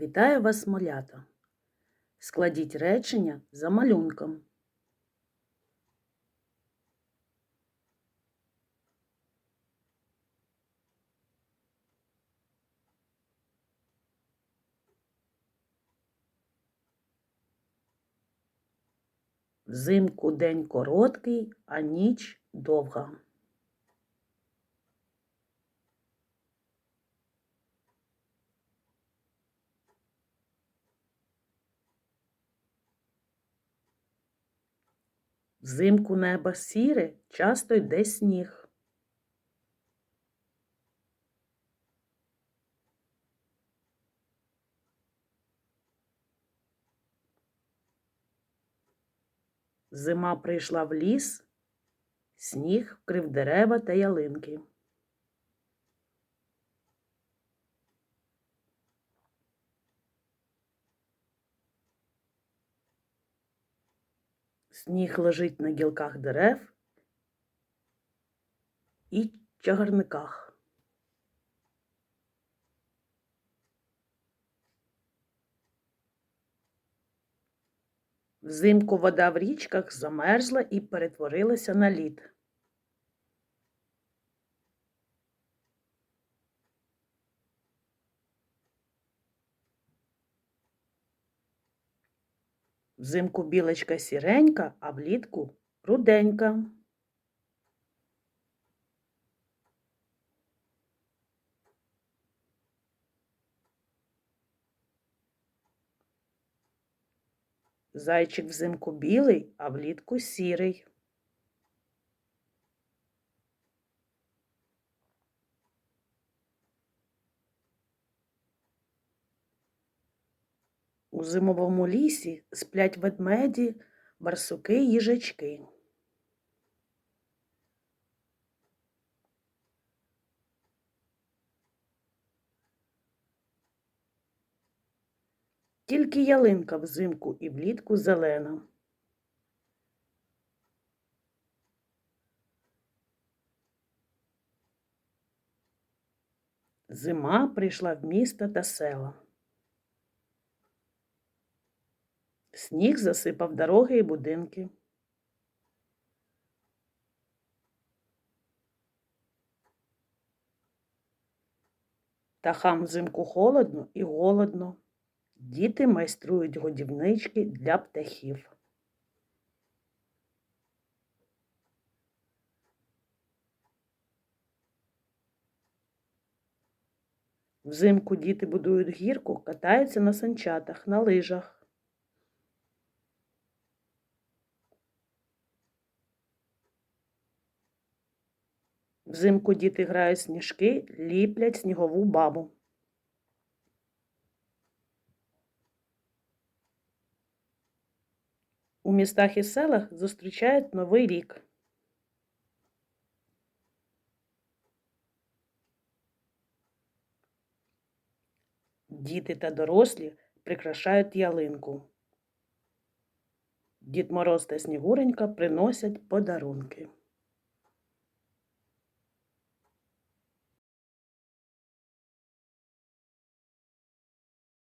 Вітаю вас, малята! Складіть речення за малюнком. Взимку день короткий, а ніч довга. Взимку небо сіре, часто йде сніг. Зима прийшла в ліс, сніг вкрив дерева та ялинки. Сніг лежить на гілках дерев і чагарниках. Взимку вода в річках замерзла і перетворилася на лід. Взимку білочка сіренька, а влітку руденька. Зайчик взимку білий, а влітку сірий. У зимовому лісі сплять ведмеді, барсуки їжачки. Тільки ялинка взимку і влітку зелена. Зима прийшла в міста та села. Сніг засипав дороги і будинки. Птахам взимку холодно і голодно. Діти майструють годівнички для птахів. Взимку діти будують гірку, катаються на санчатах, на лижах. Взимку діти грають сніжки, ліплять снігову бабу. У містах і селах зустрічають Новий рік. Діти та дорослі прикрашають ялинку. Дід Мороз та Снігуренька приносять подарунки.